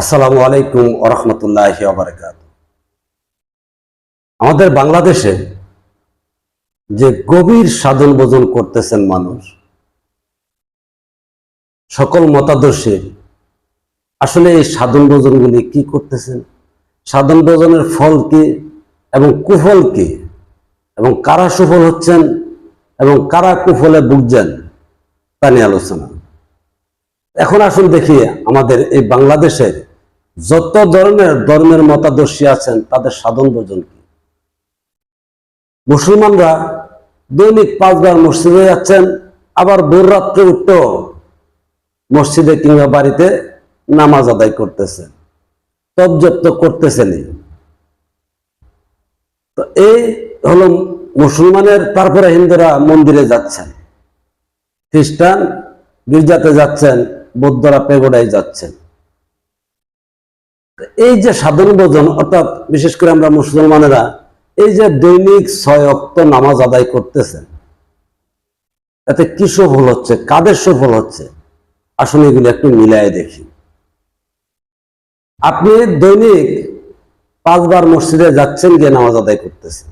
আসসালামু আলাইকুম ওরহমতুল্লাহ বারকাত আমাদের বাংলাদেশে যে গভীর সাধন ভোজন করতেছেন মানুষ, সকল মতাদর্শে আসলে এই সাধন ভোজনগুলি কি করতেছেন? সাধন ভোজনের ফল কি এবং কুফল কি? এবং কারা সুফল হচ্ছেন এবং কারা কুফলে ভুগছেন তা নিয়ে আলোচনা। এখন আসুন দেখি আমাদের এই বাংলাদেশের যত ধরনের ধর্মের মতাদর্শী আছেন, তাদের সাধন ভোজন কি? মুসলমানরা দৈনিক পাঁচবার মসজিদে যাচ্ছেন, আবার ভোর রাত্রে উঠতেও মসজিদে কিংবা বাড়িতে নামাজ আদায় করতেছেন। তবজপ তো করতেছেনই। তো এই হলো মুসলমানের, তারপরে হিন্দুরা মন্দিরে যাচ্ছেন। খ্রিস্টান গির্জাতে যাচ্ছেন, বৌদ্ধরা পেগোডায় যাচ্ছেন। এই যে সাধন ভোজন, অর্থাৎ বিশেষ করে আমরা মুসলমানেরা, এই যে দৈনিক ছয় অক্ত নামাজ আদায় করতেছেন, এতে কি সফল হচ্ছে? কাদের সফল হচ্ছে? আসলে এগুলো একটু মিলায় দেখি। আপনি দৈনিক পাঁচবার মসজিদে যাচ্ছেন গিয়ে নামাজ আদায় করতেছেন।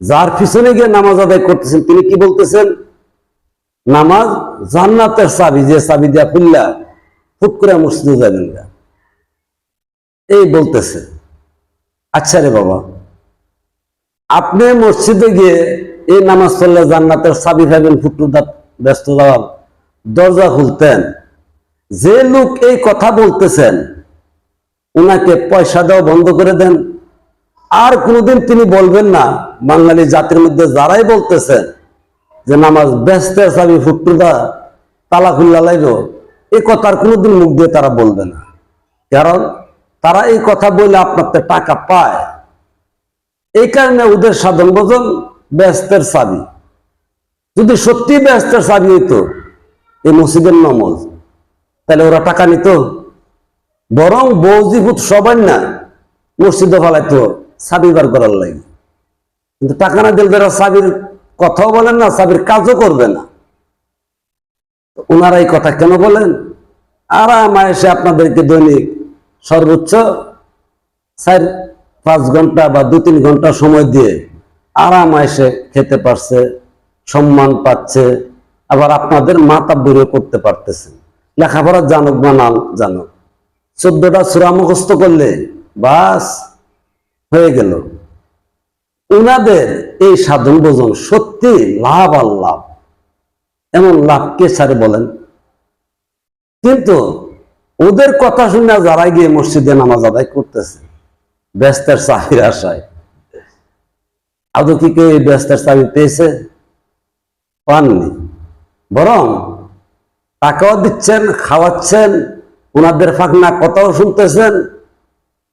যার পিছনে গিয়ে নামাজ আদায় করতেছেন, তিনি কি বলতেছেন? নামাজ জান্নাতের চাবি, যে চাবি দিয়া খুললা, ফুট করে মসজিদে যাবেন গা এই বলতেছে আচ্ছা রে বাবা, আপনি মসজিদে গিয়ে এই নামাজ পড়লে জান্নাতের চাবি পাবেন ফুটু ব্যস্ত যাওয়ার দরজা খুলতেন। যে লোক এই কথা বলতেছেন ওনাকে পয়সা দেওয়া বন্ধ করে দেন। আর কোনোদিন তিনি বলবেন না, বাঙালি জাতির মধ্যে যারাই বলতেছেন যে নামাজ ব্যস্ত চাবি ফুটুদা, তালা খুল্লা লাইব এই কথার কোনোদিন মুখ দিয়ে তারা বলবে না। কারণ তারা এই কথা বলে আপনার টাকা পায়। এই কারণে ওদের সাধন ভোজন ব্যস্তের চাবি যদি সত্যি ব্যস্তের চাবি হইতো, এই মসজিদের নমজ, তাহলে ওরা টাকা নিত। বরং বৌজিভূত সবাই না মসজিদে ফেলাইতো চাবি বার করার লাগে। কিন্তু টাকা না দিলে তারা চাবির কথাও বলেন না চাবির কাজও করবে না। ওনারা এই কথা কেন বলেন? আরাম এসে আপনাদেরকে দৈনিক সর্বোচ্চ চার, পাঁচ ঘণ্টা বা দু, তিন ঘণ্টা সময় দিয়ে আরাম এসে খেতে পারছে, সম্মান পাচ্ছে, আবার আপনাদের মাথা বুড়ো করতে পারতেছেন লেখাপড়া জানুক বা না জানুক, চোদ্দটা সুরা মুখস্থ করলে বাস হয়ে গেল। উনাদের এই সাধন ভোজন সত্যি লাভ আর লাভ। এমন লাভ কে সারে বলেন। কিন্তু ওদের কথা শুনে যারা গিয়ে মসজিদে নামাজ আদায় করতেছে, ব্যস্তের চাবির আশায়। আদৌ কি কেউ এই ব্যস্তের চাবি পেয়েছে? পাননি। বরং টাকাও দিচ্ছেন, খাওয়াচ্ছেন ওনাদের ফাঁকনা কথাও শুনতেছেন,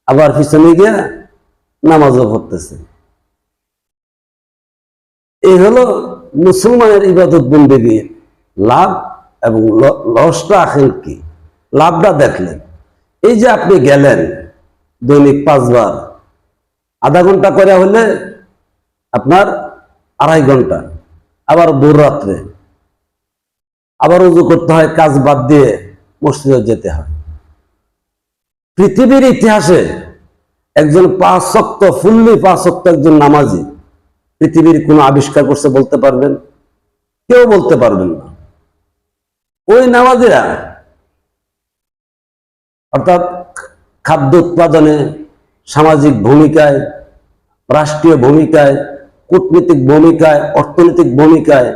আবার পিছনে গিয়ে নামাজও পড়তেছেন। এই হলো মুসলমানের ইবাদত বন্দিগির লাভ এবং লসটা আখের কি? লাভটা দেখলেন। এই যে আপনি গেলেন দৈনিক পাঁচবার, আধা ঘণ্টা করে হলে আপনার আড়াই ঘণ্টা, আবার ভোর রাত্রে। আবার উজু করতে হয়, কাজ বাদ দিয়ে মসজিদে যেতে হয়। পৃথিবীর ইতিহাসে একজন পাঁচ শক্ত ফুল্লি পাঁচ শক্ত একজন নামাজি পৃথিবীর কোনো আবিষ্কার করছে বলতে পারবেন? কেউ বলতে পারবেন না। ওই নামাজিরা অর্থাৎ খাদ্য উৎপাদনে সামাজিক ভূমিকায়, রাষ্ট্রীয় ভূমিকায়, কূটনীতিক ভূমিকায়, অর্থনৈতিক ভূমিকায়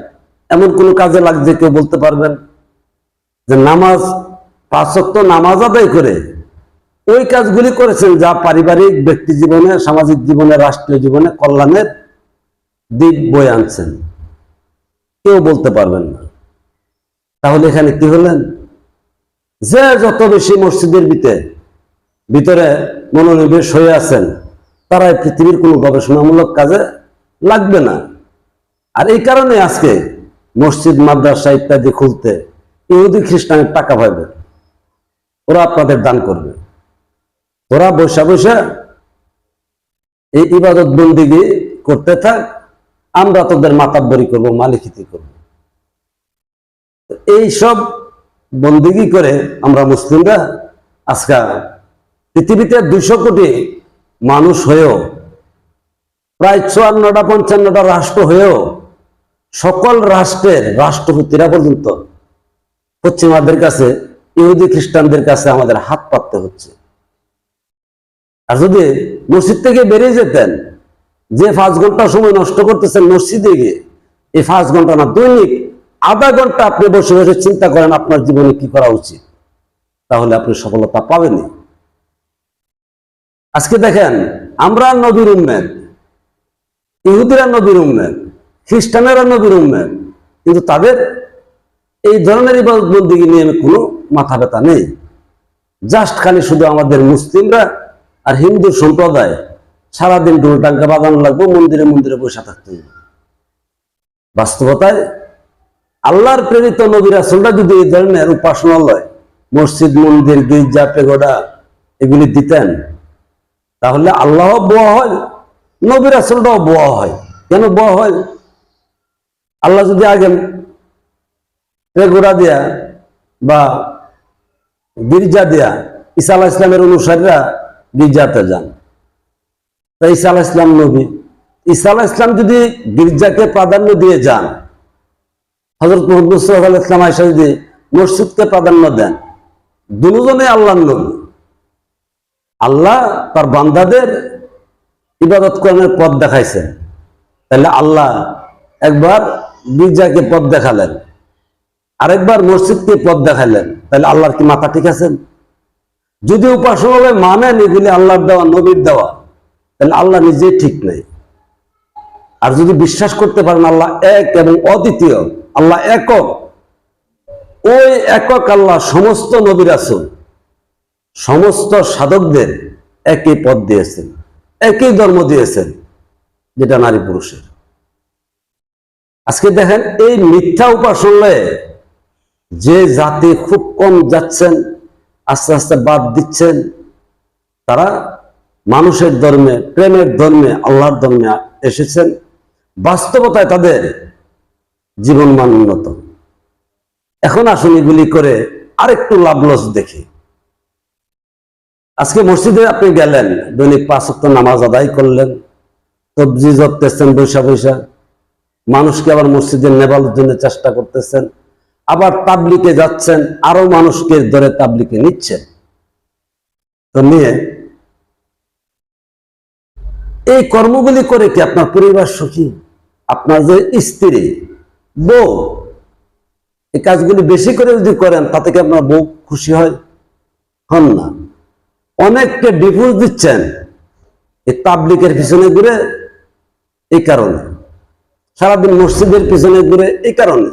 এমন কোনো কাজে লাগছে কেউ বলতে পারবেন? যে নামাজ পাঁচক্ত নামাজ আদায় করে ওই কাজগুলি করেছেন যা পারিবারিক ব্যক্তি জীবনে, সামাজিক জীবনে, রাষ্ট্রীয় জীবনে কল্যাণের দিক বয়ে আনছেন। কেউ বলতে পারবেন না। তাহলে এখানে কি হলেন? যে যত বেশি মসজিদের ভিতরে ভিতরে মনোনিবেশ হয়ে আছেন তারা পৃথিবীর কোনো গবেষণামূলক কাজে লাগবে না। আর এই কারণে আজকে মসজিদ, মাদ্রাসা ইত্যাদি খুলতে ইহুদি খ্রিস্টানের টাকা পাবে। ওরা আপনাদের দান করবে। ওরা বৈশা বৈশা এই ইবাদত বন্দিগি করতে থাক, আমরা তোদের মাতাব্বরি করব, মালিকিতি করব। এই সব বন্দিগি করে আমরা মুসলিমরা আজকে পৃথিবীতে দুইশো কোটি মানুষ হয়েও, প্রায় চুয়ান্নটা, পঞ্চান্নটা রাষ্ট্র হয়েও, সকল রাষ্ট্রের রাষ্ট্রপতিরা পর্যন্ত পশ্চিমাদের কাছে, ইহুদি খ্রিস্টানদের কাছে আমাদের হাত পাততে হচ্ছে। আর যদি মসজিদ থেকে বেরিয়ে যেতেন, যে পাঁচ ঘণ্টা সময় নষ্ট করতেছেন মসজিদে গিয়ে, এই পাঁচ ঘণ্টা না দৈনিক আধা ঘণ্টা আপনি বসে বসে চিন্তা করেন আপনার জীবনে কি করা উচিত। তাহলে আপনি সফলতা পাবেনই। আজকে দেখেন, আমরা নবীর উম্মেদ। ইহুদিরা নবীর উম্মেদ। খ্রিস্টানেরা নবীর উম্মেদ। কিন্তু তাদের এই ধরনের ইবাদতবন্দিকে নিয়ে কোনো মাথা ব্যথা নেই। জাস্ট খালি শুধু আমাদের মুসলিমরা আর হিন্দু সম্প্রদায় সারাদিন ডোল টাঙ্কা বাজানো লাগবে, মন্দিরে মন্দিরে বসে থাকতে বাস্তবতায় আল্লাহর প্রেরিত নবীর আসলটা যদি এই ধরনের উপাসনালয়, মসজিদ, মন্দির, গির্জা, পেগোডা এগুলি দিতেন, তাহলে আল্লাহ বোয়া হয় নবীর আসলটাও বোয়া হয়। কেন বোয়া হয়? আল্লাহ যদি আগে পেগোড়া দেয়া বা গির্জা দেয়া, ঈসা আলাহ ইসলামের অনুসারীরা গির্জাতে যান। ঈসা আলাহ ইসলাম নবী, ঈসা আলাহ ইসলাম যদি গির্জাকে প্রাধান্য দিয়ে যান হজরত মোহাম্মদ ইসলাম আয়সা যদি মসজিদকে প্রাধান্য দেন দুজনে আল্লাহর নবী। আল্লাহ তার বান্দাদের ইবাদত কর্মের পথ দেখাইছেন। তাহলে আল্লাহ একবার গির্জাকে পথ দেখালেন, আরেকবার মসজিদকে পথ দেখালেন, তাহলে আল্লাহর কি মাথা ঠিক আছেন যদি উপাসনালয় মানেন এগুলি আল্লাহর দেওয়া, নবীর দেওয়া, তাহলে আল্লাহ নিজেই ঠিক নেই। আর যদি বিশ্বাস করতে পারেন আল্লাহ এক এবং অদ্বিতীয় আল্লাহ একক। ওই একক আল্লাহ সমস্ত নবীর আসুন সমস্ত সাধকদের একই পথ দিয়েছেন, একই ধর্ম দিয়েছেন, যেটা নারী পুরুষের। আজকে দেখেন, এই মিথ্যা উপাসনালয়ে যে জাতি খুব কম যাচ্ছেন, আস্তে আস্তে বাদ দিচ্ছেন, তারা মানুষের ধর্মে, প্রেমের ধর্মে, আল্লাহর ধর্মে এসেছেন। বাস্তবতায় তাদের জীবন মান উন্নত। এখন আসুন এগুলি করে আরেকটু লাভলস দেখি। আজকে মসজিদে আপনি গেলেন, দৈনিক পাঁচ নামাজ আদায় করলেন সবজি জপতেছেন বৈশা বৈশা। মানুষকে আবার মসজিদে নেবার জন্য চেষ্টা করতেছেন, আবার তাবলিকে যাচ্ছেন, আরও মানুষকে ধরে তাবলিকে নিচ্ছেন। তো নিয়ে এই কর্মগুলি করে কি আপনার পরিবার সুখী? আপনার যে স্ত্রী বউ, এই কাজগুলি বেশি করে যদি করেন, তাতে কি আপনার বউ খুশি হয়? হন না। অনেককে ডিভোর্স দিচ্ছেন, এই তাবলিকের পিছনে ঘুরে এই কারণে। সারাদিন মসজিদের পিছনে ঘুরে এই কারণে।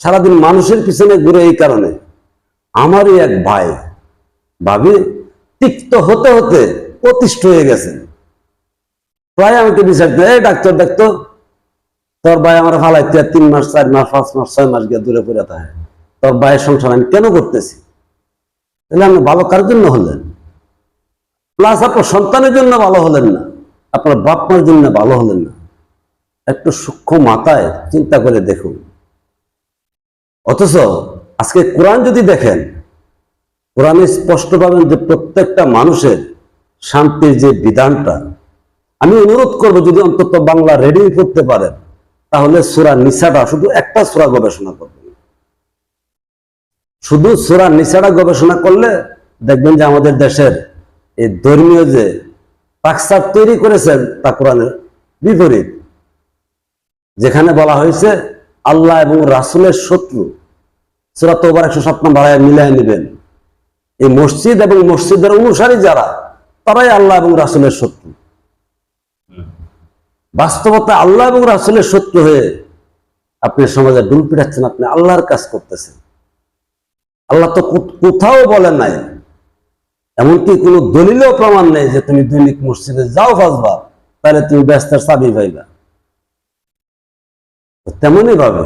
সারাদিন মানুষের পিছনে ঘুরে এই কারণে। আমারই এক ভাই, ভাবি, তিক্ত হতে হতে প্রতিষ্ঠ হয়ে গেছেন। প্রায় আমাকে বিচার দেয় ডাক্তার ডাক্তার তোর ভাই আমার ফালাইতে তিন মাস, চার মাস, পাঁচ মাস, ছয় মাস গিয়ে দূরে পড়ে থাকে। তোর ভাইয়ের সংসার আমি কেন করতেছি? তাহলে আপনি ভালো কার জন্য হলেন? প্লাস আপনার সন্তানের জন্য ভালো হলেন না। আপনার বাপ মার জন্য ভালো হলেন না। একটু সূক্ষ্ম মাথায় চিন্তা করে দেখুন। অথচ আজকে কোরআন যদি দেখেন, কোরআনে স্পষ্ট পাবেন যে প্রত্যেকটা মানুষের শান্তির যে বিধানটা। আমি অনুরোধ করব যদি অন্তত বাংলা রেডিং করতে পারেন। তাহলে সুরা নিসাটা শুধু একটা সুরা গবেষণা করবেন শুধু সুরা নিসাটা গবেষণা করলে দেখবেন যে আমাদের দেশের এই ধর্মীয় যে পাকসার তৈরি করেছেন তা কোরআনের বিপরীত। যেখানে বলা হয়েছে, আল্লাহ এবং রাসুলের শত্রু, সুরা তোবার একশো সাত নম্বর মিলাই নেবেন। এই মসজিদ এবং মসজিদের অনুসারী যারা, তারাই আল্লাহ এবং রাসুলের শত্রু। বাস্তবতা আল্লাহ এবং রাসুলের শত্রু হয়ে আপনি সমাজে ডুল পিটাচ্ছেন, আপনি আল্লাহর কাজ করতেছেন। আল্লাহ তো কোথাও বলেন নাই, এমনকি কোনো দলিলেও প্রমাণ নেই যে তুমি দৈনিক মসজিদে যাও ফাঁসবা তাহলে তুমি ব্যস্তের চাবি পাইবা। তেমনই ভাবে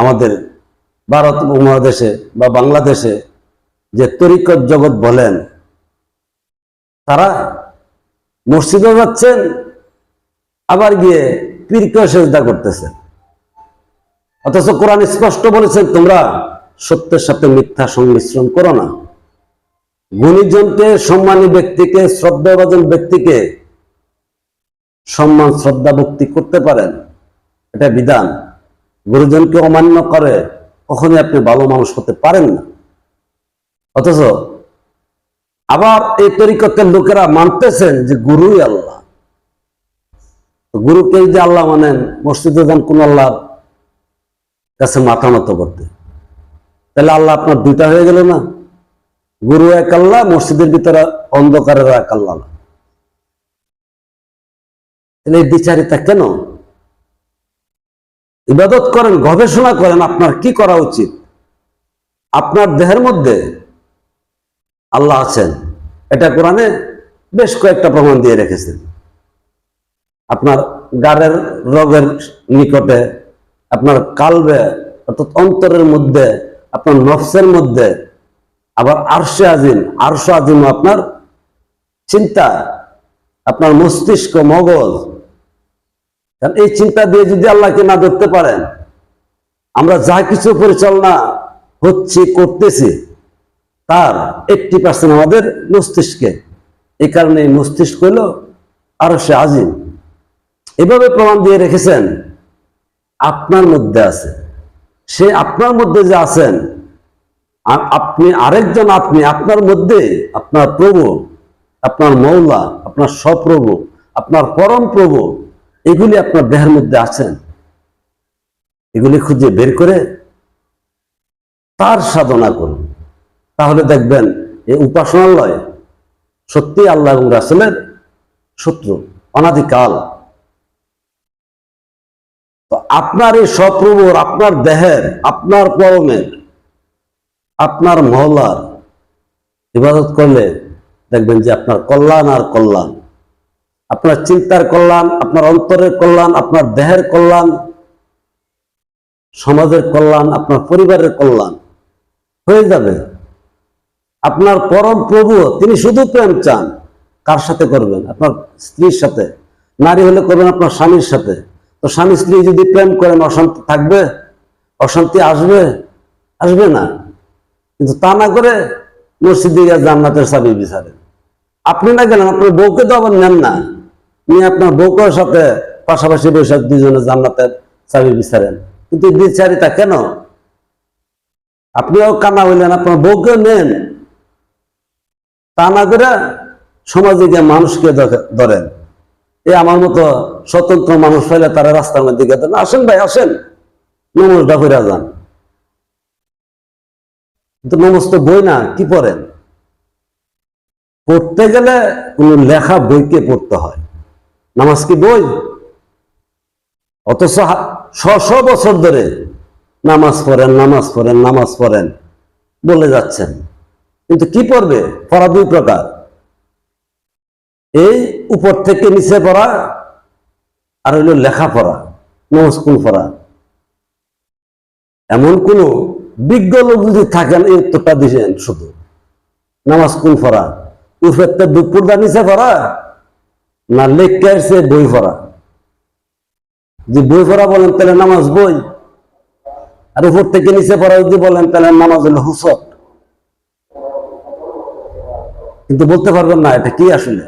আমাদের ভারত উপমহাদেশে বা বাংলাদেশে যে তরিকত জগৎ বলেন, তারা মসজিদে যাচ্ছেন আবার গিয়ে পীরকেও সেজদা করতেছেন অথচ কোরআন স্পষ্ট বলেছেন তোমরা সত্যের সাথে মিথ্যা সংমিশ্রণ করো না। গুণীজনকে, সম্মানী ব্যক্তিকে, শ্রদ্ধাভাজন ব্যক্তিকে সম্মান, শ্রদ্ধা, ভক্তি করতে পারেন। এটা বিধান। গুরুজনকে অমান্য করে কখনই আপনি ভালো মানুষ হতে পারেন না। অথচ আবার এই তরিকতের লোকেরা মানতেছেন যে গুরুই আল্লাহ। গুরুকে যে আল্লাহ মানেন, মসজিদে যান, কোন আল্লাহর কাছে মাথা নত করতে। তাহলে আল্লাহ আপনার দুইটা হয়ে গেল না? গুরু এক আল্লাহ, মসজিদের ভিতরে অন্ধকারের এক আল্লাহ না। তাহলে এই বিচারিতা কেন? ইবাদত করেন, গবেষণা করেন, আপনার কি করা উচিত? আপনার দেহের মধ্যে আল্লাহ আছেন। এটা কোরআনে বেশ কয়েকটা প্রমাণ দিয়ে রেখেছেন। আপনার গাড়ের রোগের নিকটে, আপনার কালবে, অর্থাৎ অন্তরের মধ্যে, আপনার নফসের মধ্যে, আবার আরশে আজিম, আরশ আজিম আপনার চিন্তা, আপনার মস্তিষ্ক মগজ। এই চিন্তা দিয়ে যদি আল্লাহকে না ধরতে পারেন, আমরা যা কিছু পরিচালনা হচ্ছে, করতেছি, তার এইটটি পার্সেন্ট আমাদের মস্তিষ্কে। এই কারণে মস্তিষ্ক হইল আরও সে আজিম। এভাবে প্রমাণ দিয়ে রেখেছেন, আপনার মধ্যে আছে। সে আপনার মধ্যে যে আছেন আপনি আরেকজন আপনি, আপনার মধ্যে আপনার প্রভু, আপনার মৌলা আপনার স্বপ্রভু আপনার পরম প্রভু, এগুলি আপনার দেহের মধ্যে আছেন। এগুলি খুঁজে বের করে তার সাধনা করুন। তাহলে দেখবেন এই উপাসনালয় সত্যি আল্লাহ এবং রাসুলের শত্রু, অনাদিকাল। আপনার এই সপ্রভুর, আপনার দেহের, আপনার পরমের আপনার মহলার ইবাদত করলে দেখবেন যে আপনার কল্যাণ আর কল্যাণ, আপনার চিন্তার কল্যাণ, আপনার অন্তরের কল্যাণ, আপনার দেহের কল্যাণ, সমাজের কল্যাণ, আপনার পরিবারের কল্যাণ হয়ে যাবে। আপনার পরম প্রভু, তিনি শুধু প্রেম চান, কার সাথে করবেন? আপনার স্ত্রীর সাথে। নারী হলে করবেন আপনার স্বামীর সাথে। তো স্বামী স্ত্রী যদি প্রেম করেন, অশান্তি থাকবে, অশান্তি আসবে আসবে না। কিন্তু তা না করে মসজিদে গিয়ে জান্নাতের চাবি বিচারেন আপনি না গেলেন, আপনার বউকে তো আবার নেন না। নিয়ে আপনার বউকের সাথে পাশাপাশি বসে দুজনে জান্নাতের চাবি বিচারেন। কিন্তু বিচারিতা কেন? আপনিও কানা হইলেন, আপনার বউকে নেন। তা না করে সমাজে গিয়ে মানুষকে ধরে- ধরেন। এ আমার মতো স্বতন্ত্র মানুষ হইলে তারা রাস্তার মধ্যে গিয়ে ধরেন, আসেন ভাই আসেন। নমস্কার করে যান। কিন্তু নমস তো বই না কি পড়েন? পড়তে গেলে কোন লেখা বইকে পড়তে হয়। নামাজ কি বই? অথচ শ বছর ধরে নামাজ পড়েন নামাজ পড়েন নামাজ পড়েন বলে যাচ্ছেন। কিন্তু কি পড়বে? পড়া দুই প্রকার। এই উপর থেকে নিচে পড়া আর হইল লেখাপড়া নামাজ কোন পড়া। এমন কোন বিজ্ঞ লোক যদি থাকেন এই উত্তরটা দিয়েছেন শুধু। নামাজ কোন পড়া, উপর থেকে দুপুরটা নিচে পড়া না লেখকে আসছে বই পড়া। যে বই পড়া বলেন, তাহলে নামাজ বই। আর উপর থেকে নিচে পড়া যদি বলেন, তাহলে নামাজ হলো হুসত কিন্তু বলতে পারবেন না, এটা কি আসলে?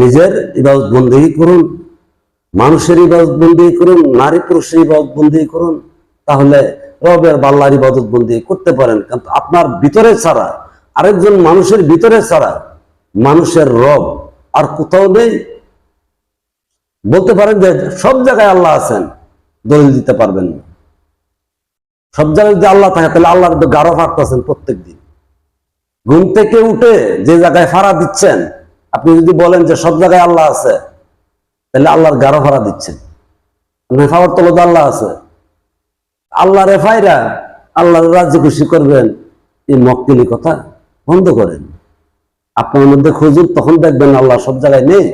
নিজের ইবাদত বন্দী করুন, মানুষের ইবাদত বন্দী করুন, নারী পুরুষের ইবাদত বন্দী করুন, তাহলে রবের বাল্লার ইবাদত বন্দী করতে পারেন। কিন্তু আপনার ভিতরে ছাড়া, আরেকজন মানুষের ভিতরে ছাড়া মানুষের রব আর কোথাও নেই। বলতে পারেন যে সব জায়গায় আল্লাহ আছেন, দলিল দিতে পারবেন না। সব জায়গায় যদি আল্লাহ থাকে, তাহলে আল্লাহর তো গাঢ় ফাটতেছেন প্রত্যেক দিন ঘুম থেকে উঠে যে জায়গায় ফাড়া দিচ্ছেন আপনি যদি বলেন যে সব জায়গায় আল্লাহ আছে, তাহলে আল্লাহর গাঢ় ভাড়া দিচ্ছেন। রেফাওয়ার তলত আল্লাহ আছে। আল্লাহ রেফাইরা আল্লাহর রাজ্য খুশি করবেন। এই মক্কিলি কথা বন্ধ করেন। আপনার মধ্যে খুঁজুন তখন দেখবেন আল্লাহ সব জায়গায় নেই।